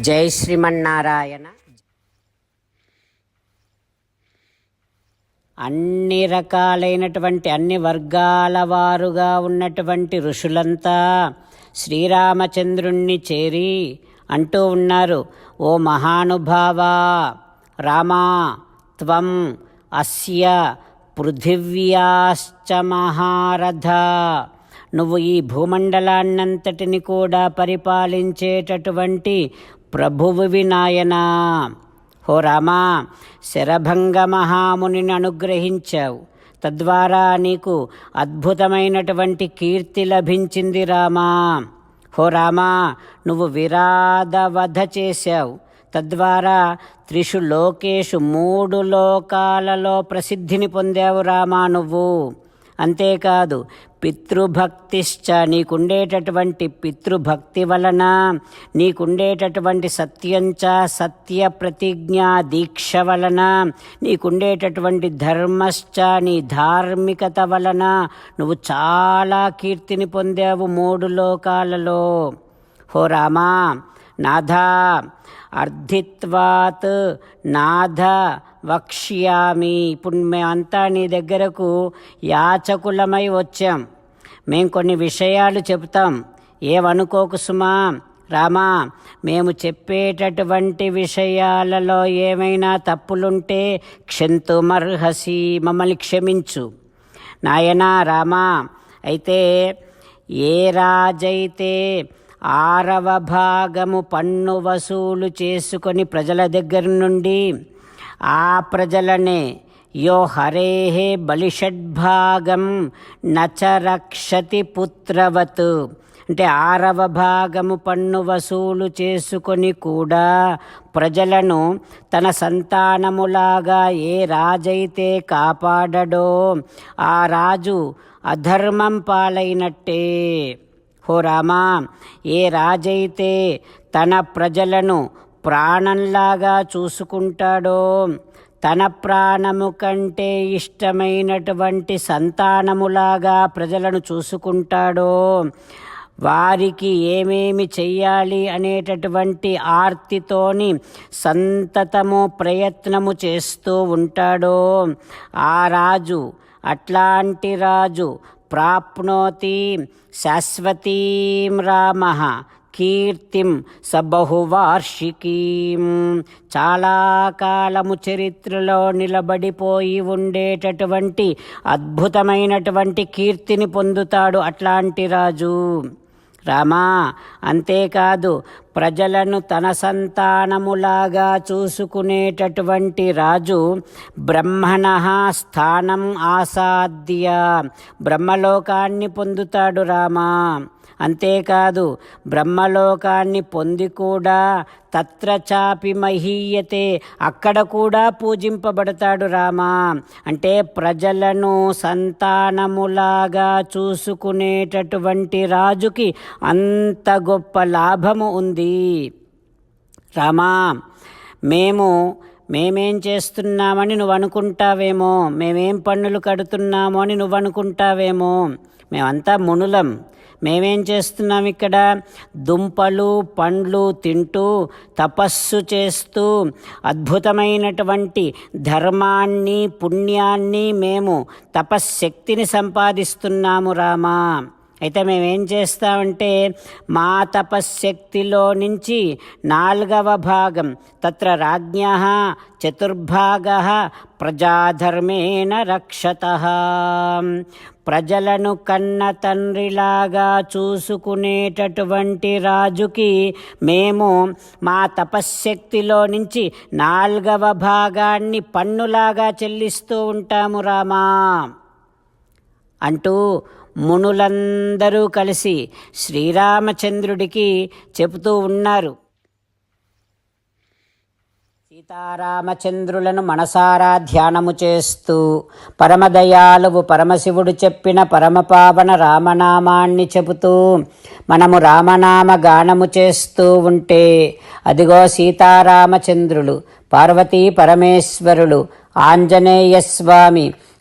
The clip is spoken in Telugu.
జై శ్రీమన్నారాయణ. అన్ని రకాలైనటువంటి అన్ని వర్గాల వారుగా ఉన్నటువంటి ఋషులంతా శ్రీరామచంద్రుణ్ణి చేరి అంటూ ఉన్నారు ఓ మహానుభావా రామా త్వం అస్య పృథివ్యాశ్చ మహారథ. నువ్వు ఈ భూమండలాన్నంతటిని కూడా పరిపాలించేటటువంటి ప్రభువువి నాయనా హో రామా శరభంగ మహామునిని అనుగ్రహించావు. తద్వారా నీకు అద్భుతమైనటువంటి కీర్తి లభించింది రామా. హో రామా నువ్వు విరాధవధ చేశావు. తద్వారా త్రిషు లోకేషు మూడు లోకాలలో ప్రసిద్ధిని పొందావు రామా నువ్వు. అంతేకాదు పితృభక్తిశ్చ నీకుండేటటువంటి పితృభక్తి వలన నీకుండేటటువంటి సత్యంచ సత్య ప్రతిజ్ఞా దీక్ష వలన నీకుండేటటువంటి ధర్మశ్చ నీ ధార్మికత వలన నువ్వు చాలా కీర్తిని పొందావు మూడు లోకాలలో. హో రామా నాథ అర్థిత్వాత్ నాథ వక్ష్యామి. ఇప్పుడు మేమంతా నీ దగ్గరకు యాచకులమై వచ్చాం. మేము కొన్ని విషయాలు చెబుతాం. ఏమనుకోకు సుమా? రామా మేము చెప్పేటటువంటి విషయాలలో ఏమైనా తప్పులుంటే క్షంతుమర్హసి మమ్మల్ని క్షమించు. నాయనా రామా అయితే ఏ రాజైతే ఆరవ భాగము పన్ను వసూలు చేసుకొని ప్రజల దగ్గర నుండి ఆ ప్రజలనే యో హరేహే బలిషడ్భాగం నచరక్షతి పుత్రవత్. అంటే ఆరవ భాగము పన్ను వసూలు చేసుకొని కూడా ప్రజలను తన సంతానములాగా ఏ రాజైతే కాపాడడో ఆ రాజు అధర్మం పాలైనట్టే. హో రామా ఏ రాజైతే తన ప్రజలను ప్రాణంలాగా చూసుకుంటాడో తన ప్రాణము కంటే ఇష్టమైనటువంటి సంతానములాగా ప్రజలను చూసుకుంటాడో వారికి ఏమేమి చెయ్యాలి అనేటటువంటి ఆర్తితోని సంతతము ప్రయత్నము చేస్తూ ఉంటాడో ఆ రాజు అట్లాంటి రాజు ప్రాప్నోతి శాశ్వతీం రామ కీర్తిం సబహువార్షికీం చాలా కాలము చరిత్రలో నిలబడిపోయి ఉండేటటువంటి అద్భుతమైనటువంటి కీర్తిని పొందుతాడు అట్లాంటి రాజు. రామా అంతేకాదు ప్రజలను తన సంతానములాగా చూసుకునేటటువంటి రాజు బ్రహ్మణ స్థానం ఆసాద్య. బ్రహ్మలోకాన్ని పొందుతాడు రామా. అంతేకాదు బ్రహ్మలోకాన్ని పొంది కూడా తత్ర చాపి మహీయతే అక్కడ కూడా పూజింపబడతాడు రామా. అంటే ప్రజలను సంతానములాగా చూసుకునేటటువంటి రాజుకి అంత గొప్ప లాభము ఉంది. రామా మేము మేమేం చేస్తున్నామని నువ్వు అనుకుంటావేమో మేమేం పన్నులు కడుతున్నామో అని నువ్వు అనుకుంటావేమో మేమంతా మునులం. మేమేం చేస్తున్నాం ఇక్కడ? దుంపలు పండ్లు తింటూ తపస్సు చేస్తూ అద్భుతమైనటువంటి ధర్మాన్ని పుణ్యాన్ని మేము తపశ్శక్తిని సంపాదిస్తున్నాము రామా. అయితే మేమేం చేస్తామంటే మా తపశ్శక్తిలో నుంచి నాలుగవ భాగం తత్ర రాజ్ఞ చతుర్భాగ ప్రజాధర్మేణ రక్షత. ప్రజలను కన్న తండ్రిలాగా చూసుకునేటటువంటి రాజుకి మేము మా తపశ్శక్తిలో నుంచి నాలుగవ భాగాన్ని పన్నులాగా చెల్లిస్తూ ఉంటాము రామా. అంటూ మునులందరూ కలిసి శ్రీరామచంద్రుడికి చెబుతూ ఉన్నారు. సీతారామచంద్రులను మనసారా ధ్యానము చేస్తూ పరమదయాలువు పరమశివుడు చెప్పిన పరమపావన రామనామాన్ని చెబుతూ మనము రామనామ గానము చేస్తూ ఉంటే అదిగో సీతారామచంద్రులు పార్వతీ పరమేశ్వరులు ఆంజనేయ స్వామి